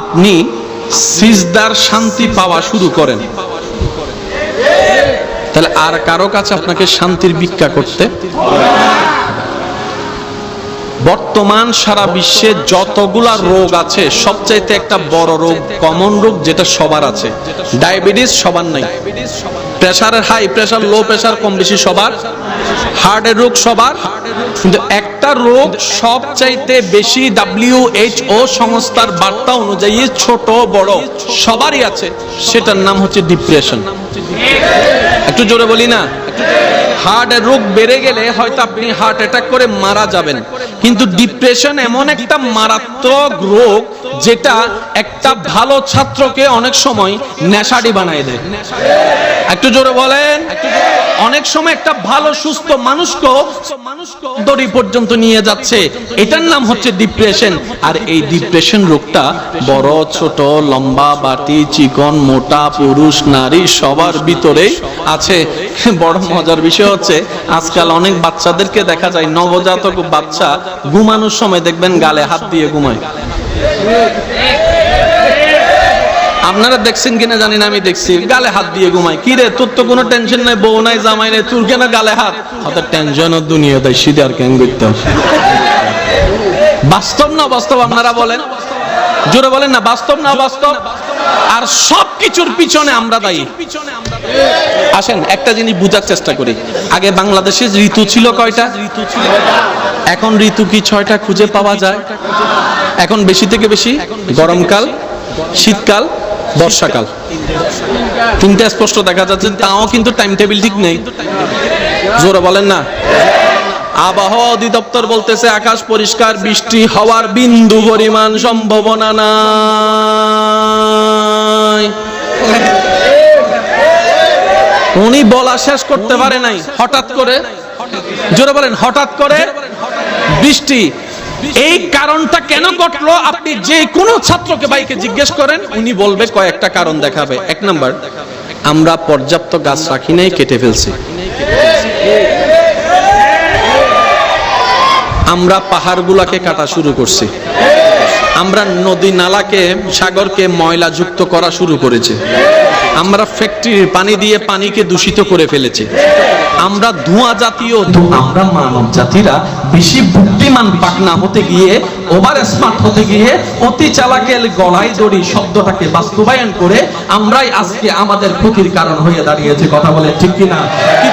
আপনি সিজদার শান্তি পাওয়া শুরু করেন। তাহলে আর কারও কাছে আপনাকে শান্তির ভিক্ষা করতে? বর্তমান সারা বিশ্বে যতগুলা রোগ আছে, সবচাইতে একটা বড় রোগ কমন রোগ যেটা সবার আছে। ডায়াবেটিস সবার নাই। প্রেশারের হাই প্রেশার লো প্রেশার কম বেশি সবার। হার্টের রোগ সবার। কিন্তু একটা রোগ সবচাইতে বেশি ডাব্লিউএইচও সংস্থার বার্তা অনুযায়ী ছোট, বড়, সবারই আছে। সেটার নাম হচ্ছে ডিপ্রেশন একটু জোরে বলি না? হার্টের রোগ বেড়ে গেলে হয়তো আপনি হার্ট অ্যাটাক করে মারা যাবেন। কিন্তু ডিপ্রেশন এমন একটা মারাত্মক রোগ যেটা একটা ভালো ছাত্রকে অনেক সময় নেশাডি বানায় দেয়। একটু জোরে বলেন। অনেক সময় একটা ভালো, সুস্থ মানুষকে দড়ি পর্যন্ত নিয়ে যাচ্ছে। এটার নাম হচ্ছে ডিপ্রেশন। আর এই ডিপ্রেশন রোগটা বড়, ছোট, লম্বা, বাটি, চিকন, মোটা, পুরুষ, নারী সবার ভিতরে আছে। বড় মজার বিষয় হচ্ছে, আজকাল অনেক বাচ্চাদেরকে দেখা যায় নবজাতক বাচ্চা ঘুমানোর সময় দেখবেন গালে হাত দিয়ে ঘুমায়। আপনারা দেখছেন কিনা জানি না, আমি দেখছি, গালে হাত দিয়ে ঘুমাই কি রে, তোর তো কোনো টেনশন নাই, বউ নাই, জামাই নাই, তোর কেন গালে হাত? হয়তো টেনশন দুনিয়া দেয় সিধে আর কেন করতাম? বাস্তব না বাস্তব আপনারা বলেন? জোরে বলেন না, বাস্তব না বাস্তব আর সব কিছুর পিছনে আমরা দায়ী। আসেন, একটা জিনিস বুঝার চেষ্টা করি। আগে বাংলাদেশে ঋতু ছিল কয়টা? ঋতু ছিল এখন ঋতু কি ছয়টা খুঁজে পাওয়া যায়? এখন বেশি থেকে বেশি? গরমকাল, শীতকাল, বর্ষাকাল। তিনটা স্পষ্ট দেখা যাচ্ছে, তাও কিন্তু টাইম টেবিল ঠিক নেই। জোরে বলেন না। আবহাওয়া অধিদপ্তর বলতেছে, আকাশ পরিষ্কার, বৃষ্টি হওয়ার বিন্দু পরিমাণ সম্ভাবনা নাই। উনি বলা শেষ করতে পারে নাই। হঠাৎ করে, জোরে বলেন, হঠাৎ করে বৃষ্টি। এই কারণটা কেন ঘটলো? আপনি যে কোনো ছাত্রকে ভাইকে জিজ্ঞেস করেন, উনি বলবে, কয়েকটা কারণ দেখাবে। এক নাম্বার, আমরা পর্যাপ্ত গাছ রাখি নাই, কেটে ফেলছি। আমরা পাহাড়গুলাকে কাটা শুরু করছি। আমরা নদী নালাকে, সাগরকে ময়লা যুক্ত করা শুরু করেছি। আমরা ফ্যাক্টরির পানি দিয়ে পানিকে দূষিত করে ফেলেছি। আমরা ধোঁয়া জাতীয় আমরা মানব জাতিরা বেশি বুদ্ধিমান পাকনা হতে গিয়ে ওভার স্মার্ট হতে গিয়ে, অতি চালাকের গলায় দড়ি শব্দটাকে বাস্তবায়ন করে আমরাই আজকে আমাদের ক্ষতির কারণ হয়ে দাঁড়িয়েছে। কথা বলে ঠিক কিনা? আগে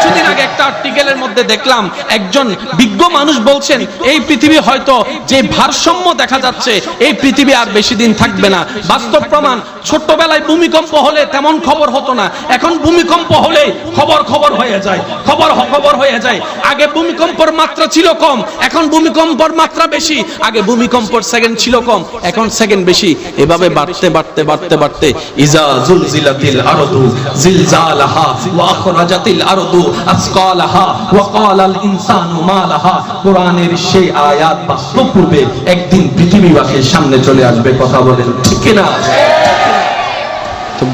একটা আর্টিকেলের মধ্যে দেখলাম, একজন বিজ্ঞ মানুষ বলছেন, এই পৃথিবী হয়তো যে ভারসাম্য দেখা যাচ্ছে, এই পৃথিবী আর বেশি দিন থাকবে না। বাস্তব প্রমাণ, ছোট্টবেলায় ভূমিকম্প হলে তেমন খবর হতো না। এখন ভূমিকম্প হলে খবর খবর হয়ে যায়, খবর খবর হয়ে যায়। আগে ভূমিকম্পর মাত্রা ছিল কম, এখন ভূমিকম্পর মাত্রা বেশি। আগে ভূমিকম্পর সেকেন্ড ছিল কম, এখন সেকেন্ড বেশি। এভাবে বাড়তে বাড়তে বাড়তে বাড়তে ইজা জুলজিলাতিল আরদু, জিলজালাহা ওয়া আখরাজাতিল আরদু একদিন সামনে চলে আসবে কথা বলেন ঠিক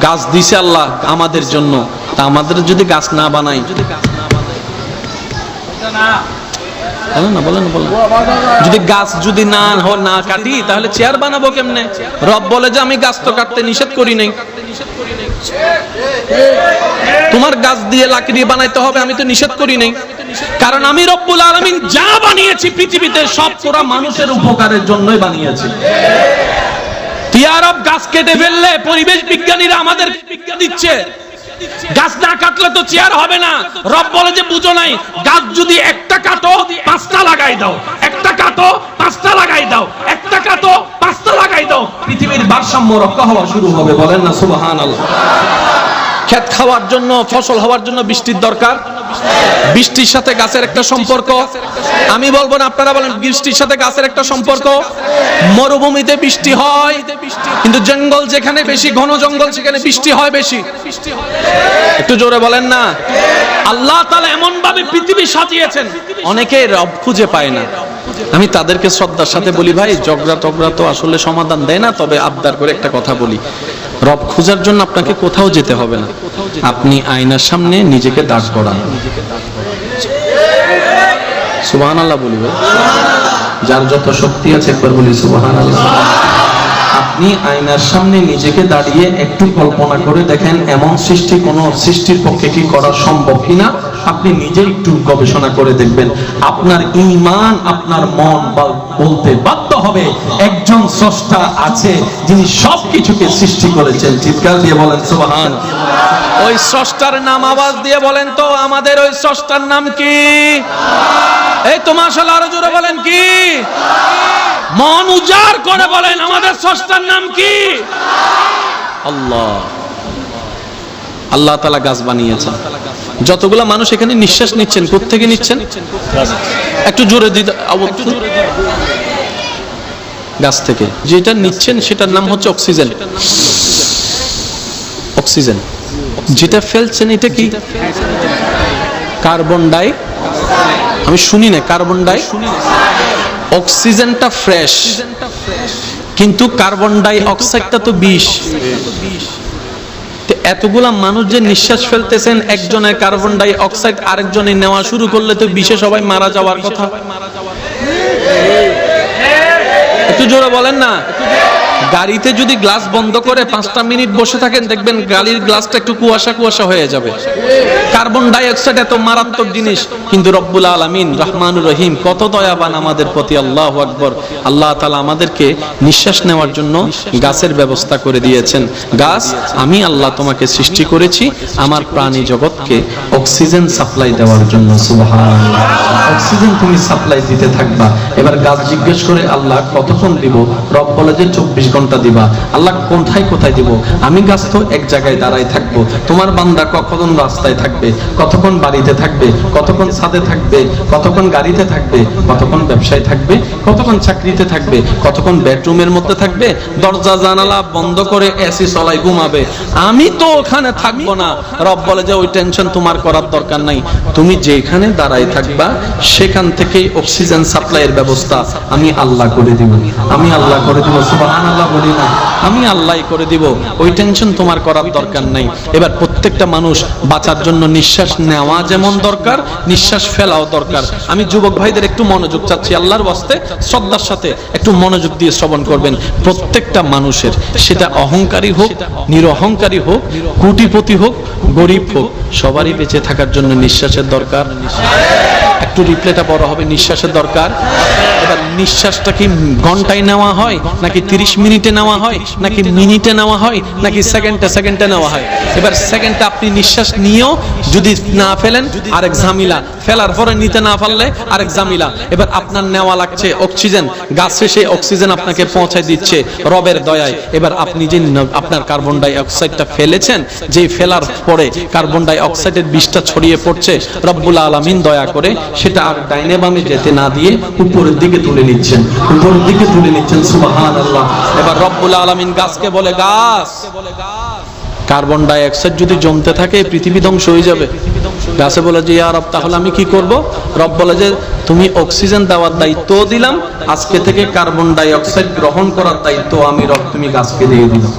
গাছ আমাদের জন্য আমাদের যদি গাছ না বানাই যদি গাছ না বানাই না, বলেন যদি গাছ যদি না না কাটি, তাহলে চেয়ার বানাবো কেমনে? রব বলে যে, আমি গাছ তো কাটতে নিষেধ করি নাই। তোমার গাছ দিয়ে লাকড়ি বানাইতে হবে, আমি তো নিষেধ করি নাই। কারণ আমি রব্বুল আলামিন যা বানিয়েছি পৃথিবীতে, সব তোরা মানুষের উপকারের জন্যই বানিয়েছি। টিআরএফ গাছ কেটে ফেললে পরিবেশ বিজ্ঞানীরা আমাদের বিজ্ঞান দিচ্ছে। গাছ না কাটলে তো চেয়ার হবে না। রব বলে যে বুঝো নাই, গাছ যদি একটা কাটো, পাঁচটা লাগাই দাও। একটা কাটো, পাঁচটা লাগাই দাও। একটা কাটো, পাঁচটা লাগাই দাও। পৃথিবীর ভারসাম্য রক্ষা হওয়া শুরু হবে, বলেন না সুবহানাল্লাহ। ক্ষেত খাওয়ার জন্য, ফসল হওয়ার জন্য বৃষ্টির দরকার। বৃষ্টির সাথে গাছের একটা সম্পর্ক। আমি বলব না, আপনারা বলেন, বৃষ্টির সাথে গাছের একটা সম্পর্ক। মরুভূমিতে বৃষ্টি হয়, কিন্তু জঙ্গল যেখানে বেশি, ঘন জঙ্গল সেখানে বৃষ্টি হয় বেশি। একটু জোরে বলেন না। আল্লাহ তাআলা এমন ভাবে পৃথিবী সাজিয়েছেন, অনেকে রব খুঁজে পায় না। আমি তাদেরকে শ্রদ্ধার সাথে বলি, ভাই জগরা টগরা তো আসলে সমাধান দেয় না, তবে আবদার করে একটা কথা বলি। রব খোঁজার জন্য আপনাকে কোথাও যেতে হবে না। আপনি আয়নার সামনে নিজেকে দাঁড় করান। সুবহান আল্লাহ বলিবে যার যত শক্তি আছে একবার বলি সুবহান আপনি আয়নার সামনে নিজেকে দাঁড়িয়ে একটু কল্পনা করে দেখেন, এমন সৃষ্টি কোন সৃষ্টির পক্ষে কি করা সম্ভব কিনা? আপনি নিজে একটু গবেষণা করে দেখবেন, আপনার ইমান, আপনার মন বলতে বাধ্য হবে। একজন স্রষ্টা আছে, যিনি সব কিছুকে সৃষ্টি করেছেন। চিৎকার দিয়ে বলেন, সুবহান। ওই স্রষ্টার নাম আওয়াজ দিয়ে বলেন তো, আমাদের ওই স্রষ্টার নাম কি? এই তো মাশাআল্লাহ, আরও জোরে বলেন কি? মন উজাড় করে বলেন, আমাদের স্রষ্টার নাম কি? আল্লাহ। আল্লাহ তালা গাছ বানিয়েছেন। যতগুলা মানুষ এখানে নিঃশ্বাস নিচ্ছেন কোত্থেকে নিচ্ছেন? একটু জোরে দিতে গাছ থেকে। যেটা নিচ্ছেন সেটার নাম হচ্ছে অক্সিজেন। অক্সিজেন। যেটা ফেলছেন এটা কি? কার্বন ডাই আমি শুনি না কার্বন ডাই? অক্সিজেনটা ফ্রেশ। কিন্তু কার্বন ডাই অক্সাইডটা তো বিষ। এতগুলা মানুষ যে নিঃশ্বাস ফেলতেছেন, একজনের কার্বন ডাই অক্সাইড আরেকজনে নেওয়া শুরু করলে তো বিশেষ সবাই মারা যাওয়ার কথা। একটু জোরে বলেন না। গাড়িতে যদি গ্লাস বন্ধ করে পাঁচটা মিনিট বসে থাকেন, দেখবেন গাড়ির গ্লাসটা একটু কুয়াশা কুয়াশা হয়ে যাবে। কার্বন ডাই অক্সাইড এত মারাত্মক জিনিস, কিন্তু রব্বুল আলামিন রহমানুর রহিম কত দয়াবান আমাদের প্রতি, আল্লাহ আকবর। আল্লাহ তালা আমাদেরকে নিঃশ্বাস নেওয়ার জন্য গাছের ব্যবস্থা করে দিয়েছেন। গাছ, আমি আল্লাহ তোমাকে সৃষ্টি করেছি, আমার প্রাণী জগৎকে অক্সিজেন সাপ্লাই দেওয়ার জন্য অক্সিজেন তুমি সাপ্লাই দিতে থাকবা। এবার গাছ জিজ্ঞেস করে, আল্লাহ কতক্ষণ দিব? রব বলে যে চব্বিশ ঘণ্টা দিবা। আল্লাহ কোথায় কোথায় দিব? আমি গাছ তো এক জায়গায় দাঁড়াই থাকব। তোমার বান্দা কখন রাস্তায় থাকবে? কতক্ষণ বাড়িতে থাকবে? কতক্ষণ ছাদে থাকবে? কতক্ষণ গাড়িতে থাকবে? কতক্ষণ ব্যবসায় থাকবে? কতক্ষণ চাকরিতে থাকবে? কতক্ষণ বেডরুমের মধ্যে থাকবে? দরজা, জানালা বন্ধ করে এসি চলাই ঘুমাবে। আমি তো ওখানে থাকব না। রব বলে যে, ওই টেনশন তোমার করার দরকার নাই। তুমি যেখানে দাঁড়াই থাকবা, সেখান থেকে অক্সিজেন সাপ্লাইয়ের ব্যবস্থা আমি আল্লাহ করে দিব। আমি আল্লাহ করে দিব, সুবহানাল্লাহ। বলি না, আমি আল্লাহ করে দিব, ওই টেনশন তোমার করার দরকার নাই। এবার প্রত্যেকটা মানুষ বাঁচার জন্য নিঃশ্বাস নেওয়া যেমন দরকার, নিঃশ্বাস ফেলাও দরকার। আমি যুবক ভাইদের একটু মনোযোগ চাচ্ছি, আল্লাহর বাস্তে শ্রদ্ধার সাথে একটু মনোযোগ দিয়ে শ্রবণ করবেন। প্রত্যেকটা মানুষের, সেটা অহংকারী হোক, নিরহংকারী হোক, কোটিপতি হোক, গরিব হোক, সবারই বেঁচে থাকার জন্য নিঃশ্বাসের দরকার। একটু রিপ্লেটা বড় হবে, নিঃশ্বাসের দরকার। এবার নিঃশ্বাসটা কি ঘন্টায় নেওয়া হয়, নাকি তিরিশ মিনিটে নেওয়া হয়, নাকি মিনিটে নেওয়া হয়, নাকি সেকেন্ডে সেকেন্ডে নেওয়া হয়? এবার সেকেন্ডে আপনি নিঃশ্বাস নিয়েও যদি না ফেলেন, আরেক ঝামিলা। ফেলার পরে নিতে না পারলে আরেক ঝামিলা। এবার আপনার নেওয়া লাগছে অক্সিজেন। গাছে সেই অক্সিজেন আপনাকে পৌঁছায় দিচ্ছে রবের দয়ায়। এবার আপনি যে আপনার কার্বন ডাই অক্সাইডটা ফেলেছেন যে ফেলার পরে কার্বন ডাই অক্সাইডের বিষটা ছড়িয়ে পড়ছে, রব্বুল আলামিন দয়া করে সেটা আর ডাইনে বামে যেতে না দিয়ে উপরের দিকে তুলে নিচ্ছেন উপরের দিকে তুলে নিচ্ছেন সুবাহান আল্লাহ এবার রব্বুল আলামিন গাছকে বলে গাছ। কার্বন ডাই অক্সাইড যদি জমতে থাকে পৃথিবী ধ্বংস হয়ে যাবে। গাছে বলে যে ইয়া রব তাহলে আমি কি করব? রব বলে যে তুমি অক্সিজেন দেওয়ার দায়িত্ব দিলাম আজকে থেকে কার্বন ডাই অক্সাইড গ্রহণ করার দায়িত্ব আমি রব তুমি গাছকে দিয়ে দিলাম।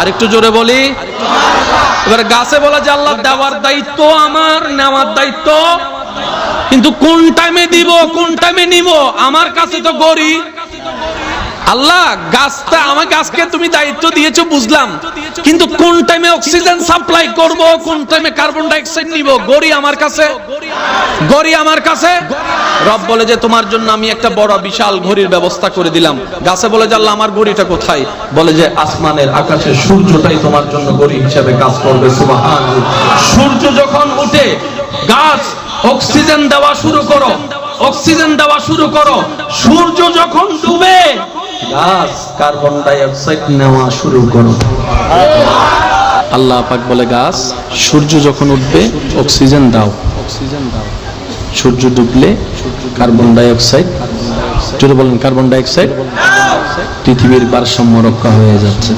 আর একটু জোরে বলি। এবার গাছে বলে যে আল্লাহ দেওয়ার দায়িত্ব আমার নেওয়ার দায়িত্ব কিন্তু কোন টাইমে দিব, কোন টাইমে নিব? আমার কাছে তো গড়ি। আল্লাহ, গাছটা আমাকে আজকে তুমি দায়িত্ব দিয়েছ, বুঝলাম। কিন্তু কোন টাইমে অক্সিজেন সাপ্লাই করব, কোন টাইমে কার্বন ডাই অক্সাইড নিব? গড়ি আমার কাছে। গড়ি আমার কাছে। রব বলে যে, তোমার জন্য আমি একটা বড় বিশাল ঘড়ির ব্যবস্থা করে দিলাম। গাছে বলে যে, আল্লাহ, আমার ঘড়িটা কোথায়? বলে যে, আসমানের আকাশে সূর্যটাই তোমার জন্য ঘড়ি হিসাবে কাজ করবে সুবহান সূর্য যখন উঠে, গাছ অক্সিজেন দেওয়া শুরু করো। অক্সিজেন দেওয়া শুরু করো। সূর্য যখন ডুবে, গাছ কার্বন ডাই অক্সাইড নেওয়া শুরু করো। আল্লাহ পাক বলে, গাছ, সূর্য যখন উঠবে, অক্সিজেন দাও। অক্সিজেন দাও সূর্য ডুবলে কার্বন ডাই অক্সাইড যদি বলেন কার্বন ডাই অক্সাইড পৃথিবীর ভারসাম্য রক্ষা হয়ে যাচ্ছে।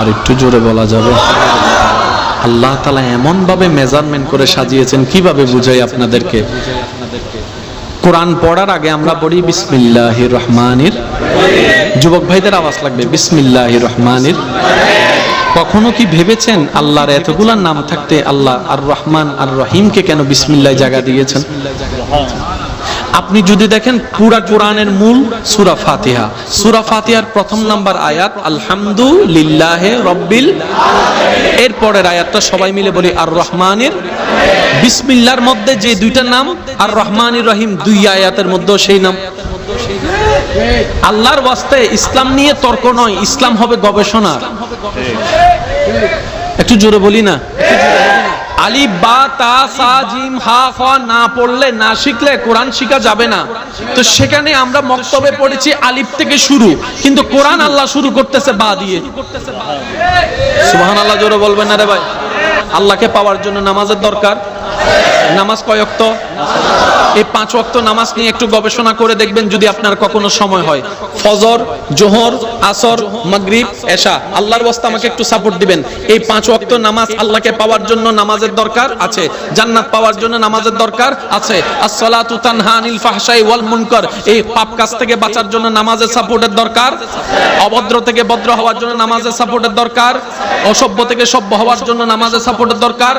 আর একটু জোরে বলা যাবে। আল্লাহ তালা এমন ভাবে মেজারমেন্ট করে সাজিয়েছেন, কীভাবে বুঝাই আপনাদেরকে? কোরআন পড়ার আগে আমরা পড়ি, বিসমিল্লাহ রহমানির যুবক ভাইদের আওয়াজ লাগবে, বিসমিল্লাহ রহমানির কখনো কি ভেবেছেন আল্লাহর এতগুলা নাম থাকতে আল্লাহ আর রহমান আর রহিমকে কেন বিসমিল্লাহ জায়গা দিয়েছেন? আপনি যদি দেখেন পুরা কোরআনের মূল সুরা ফাতিহা। সুরা ফাতিহার প্রথম নাম্বার আয়াত, আলহামদুলিল্লাহ রব্বিল এর পরের আয়াতটা সবাই মিলে বলি আর রহমানের বিসমিল্লার মধ্যে যে দুইটা নাম আর রহমানের রহিম, দুই আয়াতের মধ্যে সেই নাম। আল্লাহর ওয়াস্তে ইসলাম নিয়ে তর্ক নয়, ইসলাম হবে গবেষণা একটু জোরে বলি না? আলিফ বা তা সা জিম হা ফ না পড়লে না শিখলে কোরআন শিখা যাবে না। তো সেখানে আমরা মক্তবে পড়েছি আলিফ থেকে শুরু, কিন্তু কোরআন আল্লাহ শুরু করতেছে বা দিয়ে। সুবহান আল্লাহ জোরে বলবেন না রে ভাই? আল্লাহকে পাওয়ার জন্য নামাজের দরকার। নামাজ কয় ওয়াক্ত এই পাঁচ ওয়াক্ত নামাজ নিয়ে একটু গবেষণা করে দেখবেন যদি আপনার কখনো সময় হয়। ফজর, জোহর, আসর, মাগরিব, এশা, আল্লাহর ওয়াস্তে আমাকে একটু সাপোর্ট দিবেন। এই পাঁচ ওয়াক্ত নামাজ আল্লাহকে পাওয়ার জন্য নামাজের দরকার আছে। জান্নাত পাওয়ার জন্য নামাজের দরকার আছে। আসসালাতু তানহা আনিল ফাহশাই ওয়াল মুনকার। এই পাপ কাজ থেকে বাঁচার জন্য নামাজের সাপোর্টের দরকার। অভদ্র থেকে ভদ্র হওয়ার জন্য নামাজের সাপোর্টের দরকার। অসভ্য থেকে সভ্য হওয়ার জন্য নামাজের সাপোর্টের দরকার।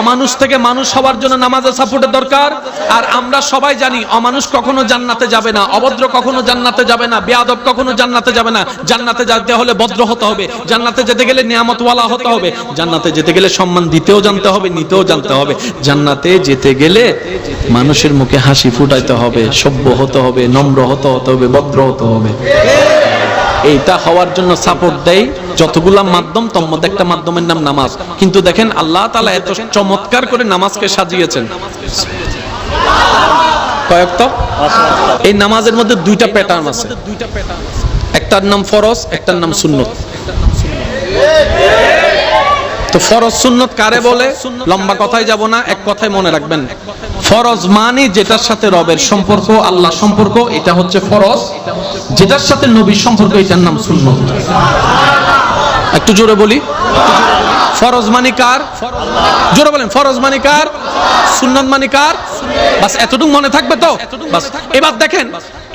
অমানুষ থেকে মানুষ হওয়ার জন্য নামাজের সাপোর্টের দরকার। আর আমরা সবাই জানি, অমানুষ কখনো জান্নাতে যাবে না, অভদ্র কখনো জান্নাতে যাবে না, বেয়াদব কখনো জান্নাতে যাবে না। জান্নাতে যেতে হলে ভদ্র হতে হবে, জান্নাতে যেতে গেলে নিয়ামতওয়ালা হতে হবে, জান্নাতে যেতে গেলে সম্মান দিতেও জানতে হবে, নিতেও জানতে হবে। জান্নাতে যেতে গেলে মানুষের মুখে হাসি ফুটাইতে হবে, সভ্য হতে হবে, নম্র হতে হতে হবে, ভদ্র হতে হবে। এইটা হওয়ার জন্য সাপোর্ট দেয় যতগুলা মাধ্যম, তোর মধ্যে একটা মাধ্যমের নাম নামাজ। কিন্তু দেখেন, আল্লাহ তালা এত চমৎকার করে নামাজকে সাজিয়েছেন। এই নামাজের মধ্যে দুইটা প্যাটার্ন আছে। একটার নাম ফরজ, একটার নাম সুন্নত। তো ফরজ, সুন্নত কারে বলে? লম্বা কথায় যাব না, এক কথায় মনে রাখবেন। ফরজ মানে যেটার সাথে রবের সম্পর্ক আল্লাহ সম্পর্ক, এটা হচ্ছে ফরজ। যেটার সাথে নবীর সম্পর্ক, এটার নাম সুন্নত। একটু জোরে বলি। ফরজ মানিকার জোরে বলেন ফরজ মানিকার সুন্নত মানে কার? বাস এতটুকু মনে থাকবে তো? বাস এবার দেখেন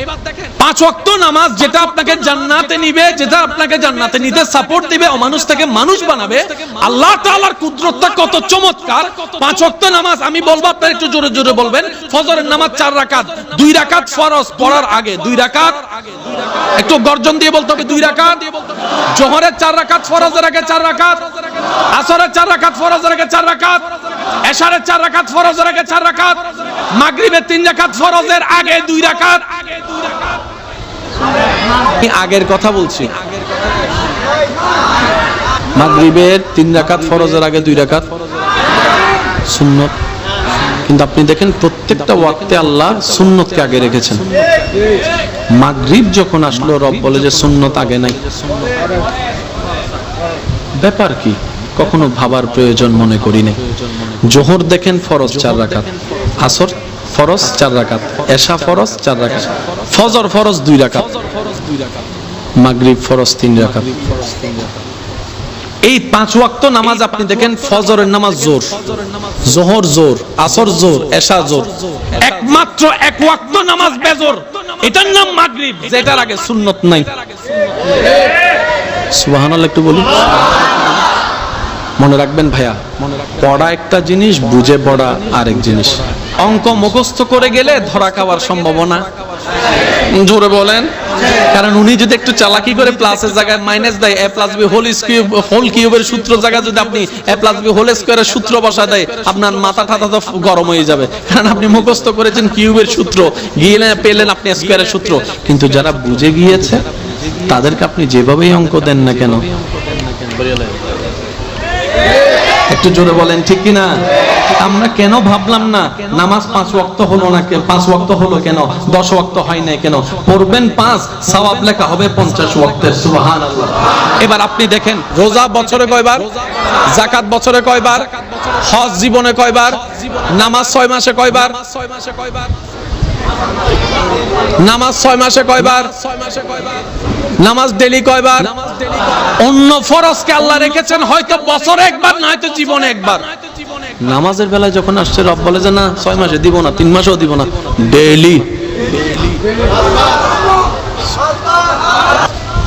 এবার দেখেন। পাঁচ ওয়াক্ত নামাজ যেটা আপনাকে জান্নাতে নিবে যেটা আপনাকে জান্নাতে নিতে সাপোর্ট দিবে ও মানুষ থেকে মানুষ বানাবে আল্লাহ তাআলার কুদরতটা কত চমৎকার। পাঁচ ওয়াক্ত নামাজ আমি বলব আপনারা একটু জোরে জোরে বলবেন ফজরের নামাজ চার রাকাত দুই রাকাত ফরজ পড়ার আগে দুই রাকাত একটু গর্জন দিয়ে বলতে হবে দুই রাকাত জোহরের চার রাকাত ফরজের আগে চার রাকাত আসরের চার রাকাত ফরজের আগে চার রাকাত এশারের চার রাকাত ফরজের আগে চার রাকাত মাগরিবের তিন রাকাত ফরজের আগে দুই রাকাত। আগের কথা বলছি। মাগরিবের তিন রাকাত ফরজের আগে দুই রাকাত। সুন্নত। কিন্তু আপনি দেখেন প্রত্যেকটা ওয়াক্তে আল্লাহ সুন্নতকে আগে রেখেছেন। মাগরিব যখন আসলো, রব বলে যে সুন্নত আগে নাই। ব্যাপার কি? কখনো ভাবার প্রয়োজন মনে করি নাই। জোহর দেখেন ফরজ চার রাকাত। আসর ফরজ চার রাকাত, এশা ফরজ চার রাকাত, ফজর ফরজ দুই রাকাত, মাগরিব ফরজ তিন রাকাত। এই পাঁচ ওয়াক্ত নামাজ আপনি দেখেন ফজরের নামাজ জোর, জোহর জোর, আসর জোর, এশা জোর, একমাত্র এক ওয়াক্ত নামাজ বেজোর। এটার নাম মাগরিব, যেটার আগে সুন্নত নাই। সুবহানাল্লাহ একটু বলুন। মনে রাখবেন ভাইয়া, পড়া একটা জিনিস, বুঝে পড়া আরেক জিনিস। অঙ্ক মুখস্থ করে গেলে ধরা খাওয়ার সম্ভাবনা। জোরে বলেন। কারণ উনি যদি একটু চালাকি করে প্লাসের জায়গায় মাইনাস দেয় A plus B whole cube whole কিউবের সূত্র জায়গায় যদি আপনি এ প্লাস বি হোল স্কোয়ারের সূত্র বসা দেয়, আপনার মাথা ঠাতা তো গরম হয়ে যাবে। কারণ আপনি মুখস্থ করেছেন কিউবের সূত্র গিয়ে পেলেন আপনি স্কোয়ারের সূত্র। কিন্তু যারা বুঝে গিয়েছে, তাদেরকে আপনি যেভাবেই অঙ্ক দেন না কেন? একটু জোরে বলেন, ঠিক কি না আমরা কেন ভাবলাম না, নামাজ পাঁচ ওয়াক্ত হলো না পাঁচ ওয়াক্ত হলো কেন, দশ ওয়াক্ত হয় না কেন? পড়বেন পাঁচ, সওয়াব লেখা হবে পঞ্চাশ ওয়াক্তের সুবহান এবার আপনি দেখেন, রোজা বছরে কয়বার? জাকাত বছরে কয়বার? হজ জীবনে কয়বার? নামাজ ছয় মাসে কয়বার? ছয় মাসে কয়বার নামাজ ছয় মাসে কয়বার? ছয় মাসে কয়বার নামাজ ডেলি কয়বার? অন্য ফরজকে আল্লাহ রেখেছেন হয়তো বছরে একবার না হয়তো জীবনে একবার। নামাজের বেলায় যখন আসছে, রব বলে যে, না, ছয় মাসে দিব না, তিন মাসেও দিব না। ডেইলি।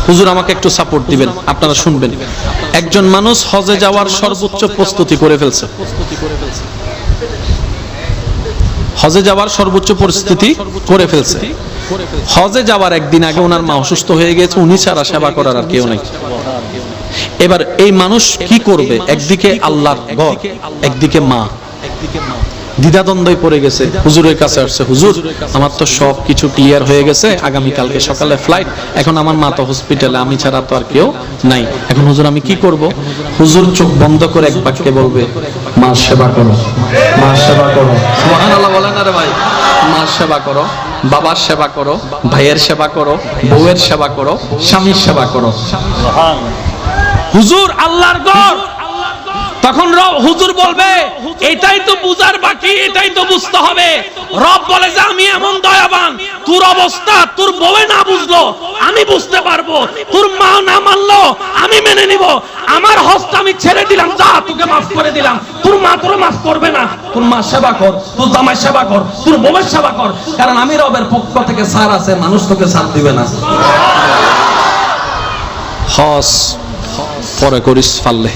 হুজুর, আমাকে একটু সাপোর্ট দিবেন, আপনারা শুনবেন। একজন মানুষ হজে যাওয়ার সর্বোচ্চ প্রস্তুতি করে ফেলছে। হজে যাওয়ার সর্বোচ্চ পরিস্থিতি করে ফেলছে। হজে যাওয়ার একদিন আগে ওনার মা অসুস্থ হয়ে গেছে, উনি ছাড়া সেবা করার আর কেউ নেই। এবার এই মানুষ কি করবে? একদিকে আল্লাহর ঘর একদিকে মা। দ্বিধাদ্বন্দ্বই পড়ে গেছে। হুজুরের কাছে আসছে হুজুর আমার তো সব কিছু ক্লিয়ার হয়ে গেছে। আগামী কালকে সকালে ফ্লাইট এখন আমার মা তো হসপিটালে আমি ছাড়া তো আর কেউ নাই। এখন হুজুর আমি কি করব? হুজুর চোখ বন্ধ করে এক বাক্যে বলবে মা সেবা করো মা সেবা করো। সুবহানাল্লাহ বলেন না রে ভাই। মা সেবা করো বাবার সেবা করো ভাইয়ের সেবা করো বউয়ের সেবা করো স্বামীর সেবা করো। হুজুর আল্লাহর গড় তখন রব হুজুর বলবে, এটাই তো বুঝার বাকি, এটাই তো বুঝতে হবে। রব বলে যে, আমি এমন দয়াবান, তোর অবস্থা, তোর বউয়ে না বুঝলো, আমি বুঝতে পারব, তোর মা না মানলো, আমি মেনে নিব। আমার হস্ত আমি ছেড়ে দিলাম, যা তোকে মাফ করে দিলাম। তোর মা তোর মাফ করবে না। তোর মা সেবা কর, তোর জামাই সেবা কর, তোর বউয়ের সেবা কর। কারণ আমি রবের পক্ষ থেকে সার আছে, মানুষ তোকে সার দিবে না। হস। পরে করিস, পারলে।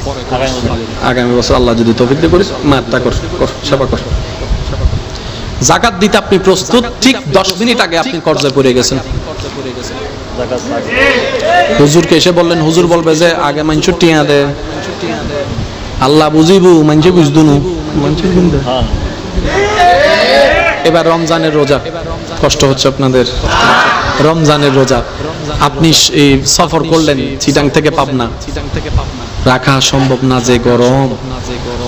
আগামী বছর আল্লাহ যদি তৌফিক দিয়ে করিস মারটা কর কর, সেবা কর। জাকাত দিতে আপনি প্রস্তুত, ঠিক দশ মিনিট আগে আপনি কর্জে পড়ে গেছেন। হুজুরকে এসে বললেন, হুজুর বলবে যে, আগে মানুষ টিয়া দে। আল্লাহ বুঝিবু মানুষে বুঝদুনু এবার রমজানের রোজা, কষ্ট হচ্ছে আপনাদের। রমজানের রোজা। আপনি সফর করলেন চিটাং থেকে পাবনা। রাখা সম্ভব না যে গরম।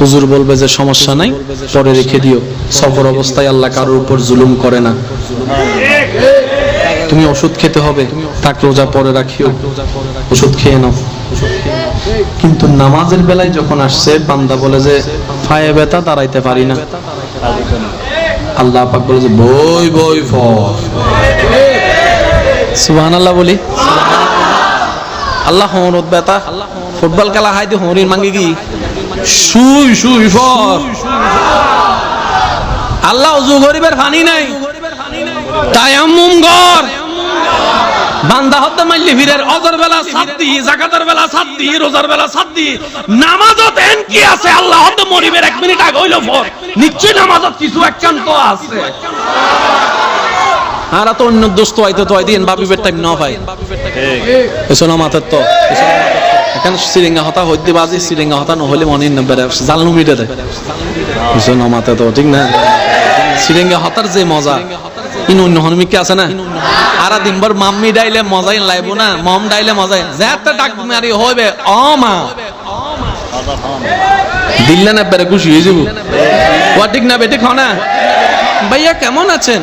হুজুর বলবে যে সমস্যা নাই পরে রেখে দিও। সফর অবস্থায় আল্লাহ কারোর উপর জুলুম করে না। তুমি ওষুধ খেতে হবে তাকে রোজা পরে রাখিও। ওষুধ খেয়ে নাও। কিন্তু নামাজের বেলায় যখন আসছে বান্দা বলে যে ফায়ে ব্যথা দাঁড়াইতে পারি না। আল্লাহ পাক বলে যে বই বই ফ সুবহানাল্লাহ বলি। আল্লাহ হমরত বেতা। ফুটবল খেলা হাই দি হরির মাঙ্গি কি শুই শুই ফর। আল্লাহ উজু গরিবের ফানি নাই। তায়াম্মুম গর বান্দা হতে মাইলি ফিরের অজর বেলা সাদ্দি জাকাতের বেলা সাদ্দি রোজার বেলা সাদ্দি নামাজত এন কি আছে, আল্লাহ হতে মরিবের এক মিনিট আগে হইল ফর। নিশ্চয়ই নামাজত কিছু একখান তো আছে। আর তো অন্য দোস্ত আইতে তো আইদিন বাবিবের টাইম ন পাই এসো না মাথার তো। এখন সিরিঙ্গা হতা, হইতে বাজি সিরিঙ্গা হতা, নহলে মনে নেবে জালনু মিটে দেয় এসো না মাথা তো, ঠিক না? সিরিঙ্গা হতার যে মজা। ইন অন্য হনুমিকে আছে না? আরা দিনভর মাম্মি ডাইলে মজাই লাইব না, মম ডাইলে মজাই। যেতে ডাক মারি হইবে অ মা দিল্লা না বেড়ে খুশি হয়ে যাব। ঠিক না বেটি খাও না। ভাইয়া কেমন আছেন?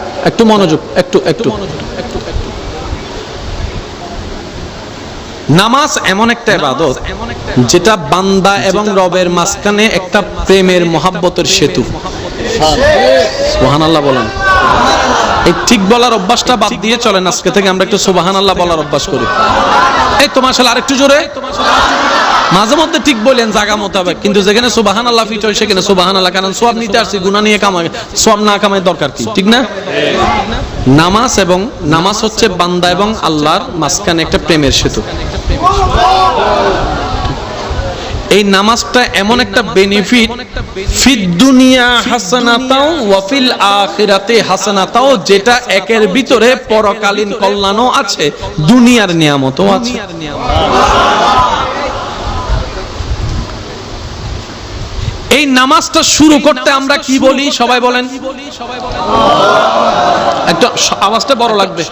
একটু মনোযোগ একটু একটু। নামাজ এমন একটা ইবাদত যেটা বান্দা এবং রবের মাঝখানে একটা প্রেমের মহাব্বতের সেতু। সুবহানাল্লাহ বলেন। এই ঠিক বলার অভ্যাসটা বাদ দিয়ে চলেন আজকে থেকে আমরা একটু সুবহানাল্লাহ বলার অভ্যাস করি। এই তোমার সাথে আরেকটু জোরে। মাঝে মধ্যে ঠিক বলেন জায়গা মোতাবেক, কিন্তু যেখানে সুবাহান আল্লাহ ফিট হয় সেখানে সুবাহান আল্লাহ কারণ সব নিতে আসছি গুণা নিয়ে কামাই সব না কামাই দরকার কি? ঠিক না? নামাজ এবং নামাজ হচ্ছে বান্দা এবং আল্লাহর মাঝখানে একটা প্রেমের সেতু। এই নামাজটা এমন একটা বেনিফিট ফিদ দুনিয়া হাসানাতাও ওয়া ফিল আখিরাতে হাসানাতাও, যেটা একের ভিতরে পরকালীন কল্যাণও আছে, দুনিয়ার নিয়ামতও আছে। নামাজটা শুরু করতে আমরা কি বলি? সবাই বলেন। একটা আওয়াজটা বড় লাগবে।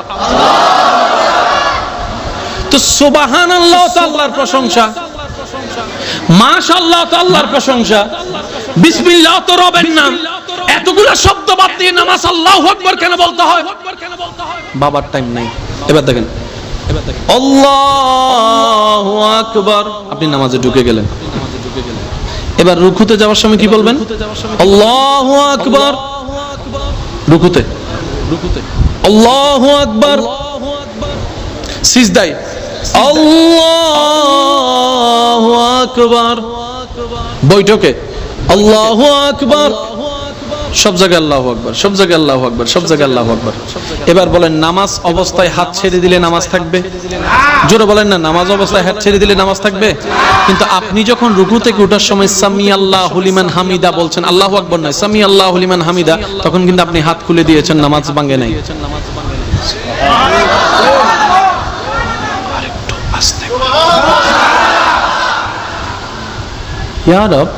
তো সুবাহান আল্লাহ আল্লাহর প্রশংসা। মাশাআল্লাহ তো প্রশংসা। বিসমিল্লাহ তো রবের নাম। এতগুলা শব্দ বাদ দিয়ে নামাজ আল্লাহু আকবার কেন বলতে হয়? বাবার টাইম নাই। এবার দেখেন। আল্লাহু আকবার। আপনি নামাজে ঢুকে গেলেন। এবার রুকুতে যাওয়ার সময় কি বলবেন? আল্লাহু আকবার। রুকুতে। রুকুতে। আল্লাহু আকবার। সিজদাই আল্লাহ আকবার। বৈঠকে। আল্লাহ আকবার। সব জায়গায় আল্লাহ আকবার, সব জায়গায় আল্লাহু আকবার, সব জায়গায় আল্লাহু আকবার। এবার বলেন, নামাজ অবস্থায় হাত ছেড়ে দিলে নামাজ থাকবে? জোরে বলেন না, নামাজ অবস্থায় হাত ছেড়ে দিলে নামাজ থাকবে? কিন্তু আপনি যখন রুকু থেকে ওঠার সময় সামি আল্লাহ হুলিমান হামিদা বলছেন, আল্লাহু আকবার নয়, সামি আল্লাহ হুলিমান হামিদা, তখন কিন্তু আপনি হাত খুলে দিয়েছেন, নামাজ ভাঙে নাই। ইয়া রব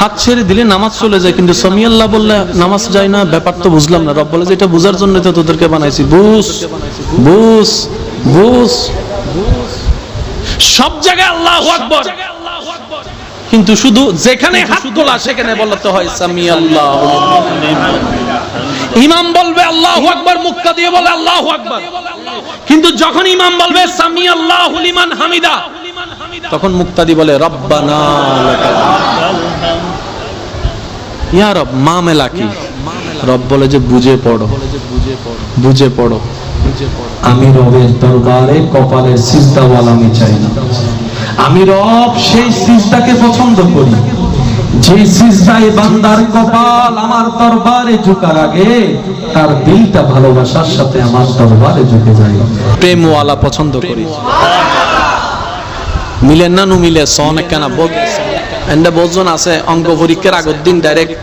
হাত ছেড়ে দিলে নামাজ চলে যায়, কিন্তু সামি আল্লাহ বললে নামাজ যায় না, ব্যাপার তো বুঝলাম না। রব বলে যে এটা বোঝার জন্য তো তোদেরকে বানাইছি। বুঝ বুঝ বুঝ। সব জায়গায় আল্লাহ আকবর। কিন্তু শুধু যেখানে হাত তোলা, সেখানে বলতে হয় সামি আল্লাহ। ইমাম বলবে আল্লাহ আকবর, মুক্তা দিয়ে বলে আল্লাহ আকবর। কিন্তু যখন ইমাম বলবে সামি আল্লাহ লিমান হামিদা, তখন মুক্তাদি বলে, রব্বানা লাকাল ইয়া রব মা মেলা কি রব বলে যে বুঝে পড়ো। বুঝে পড়ো। আমি রবের দরবারে কপালের সিজদাওয়াল আমি চাই না। আমি রব সেই সিজদাকে পছন্দ করি। যে সিজদায় বান্দার কপাল আমার দরবারে ঝুকার আগে তার দিলটা ভালোবাসার সাথে আমার দরবারে ঝুঁকে যায়। প্রেমওয়ালা পছন্দ করি। মিলে না নু মিলে সন কেনা বোধ এন্ডা বোঝন আছে অঙ্ক পরীক্ষার আগের দিন ডাইরেক্ট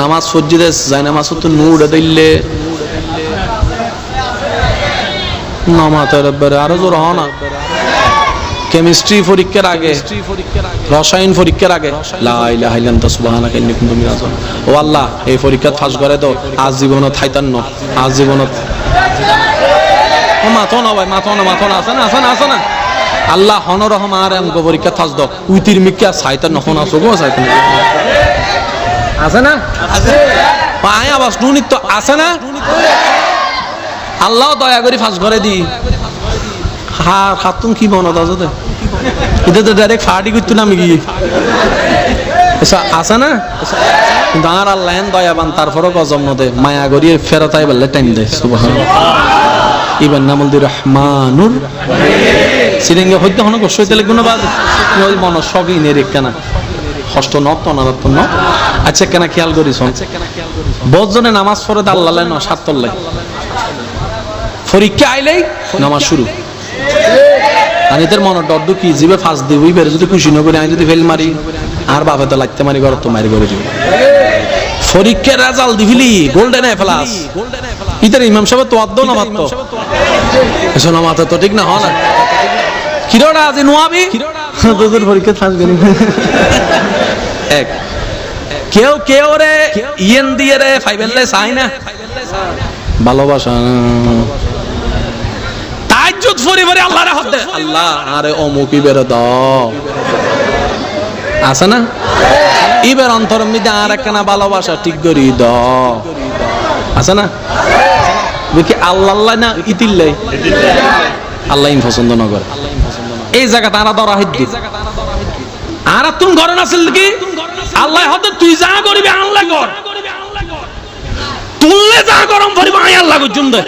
নামাজ সজ্জিদে যায় নামাজ তো নুড়ে দিলে আরও জোর হ না। কেমিস্ট্রি পরীক্ষার আগে, রসায়ন পরীক্ষার আগে। ও আল্লাহ, এই পরীক্ষা ফাঁস করে তো আজ জীবনত ন। আজ জীবনত মাথো না ভাই, মাথো না মাথো না, আছে না আছে না আছে না। আল্লাহ হন রহম আর অঙ্ক পরীক্ষা থাস দ উইতির মিক্কা সাইতান নহন আছো গো সাইতান। আছে না? আছে। পায় আবাস নুনিত তো আছে না? আল্লাহ দয়া করে ফাঁস করে দি। হা খাতুন কি বনত আছে তো? এটা তো ডাইরেক্ট ফাটি করতো না আমি কি আছে না? আর আল্লাহ দয়াবান তারপরও গজম নদে। মায়া গড়িয়ে ফেরতাই বললে টাইম দেয় সুবাহ ইবান নামল রহমানুর সিরিঙ্গে হইতে হন গোস্ব হইতে লিখব না বাদ। ওই মন সবই নে কেনা। হষ্ট ন তো অনারত্ব ন আচ্ছা কেনা খেয়াল করিস বজনে নামাজ পড়ে আল্লাহ ন সাত তল্লাই পরীক্ষা আইলেই নামাজ শুরু। আর এদের মনে ডর কি জিবে ফাঁস দিব বেড়ে যদি খুশি নকরি আমি যদি ফেল মারি আর বাপে তো লাগতে মারি ঘর তো মারি করে দিবে। পরীক্ষার রেজাল্ট দিবিলি গোল্ডেন এ প্লাস ইতার ইমাম সাহেব তো আদ্দ না মাত্র মাথা তো ঠিক না হয় না। কিরোড়া আজি নোয়াবি? তোদের পরীক্ষা থাকবে এক। কেউ কেউ রে ইয়েন দিয়ে রে ফাইবেললে চাই না। ভালোবাসা। তাজ্জুদ ফরি ফরি আল্লাহ রে হতে আল্লাহ আরে অমুকি বেরে দাও আছে না? ইবের অন্তর মধ্যে আর একখানা ভালোবাসা ঠিক করি দাও আছে না? দেখি আল্লাহ না? ইতিল্লাই। আল্লাহ ইন পছন্দ না করে এই জায়গাতে আনা দর হিদ্দি আর তুমি ঘরে নাছিল কি? আল্লাহ হতে তুই যা করবি আল্লাহ কর। তুললে যা গরম ভরিব আই আল্লাহ জুম দে।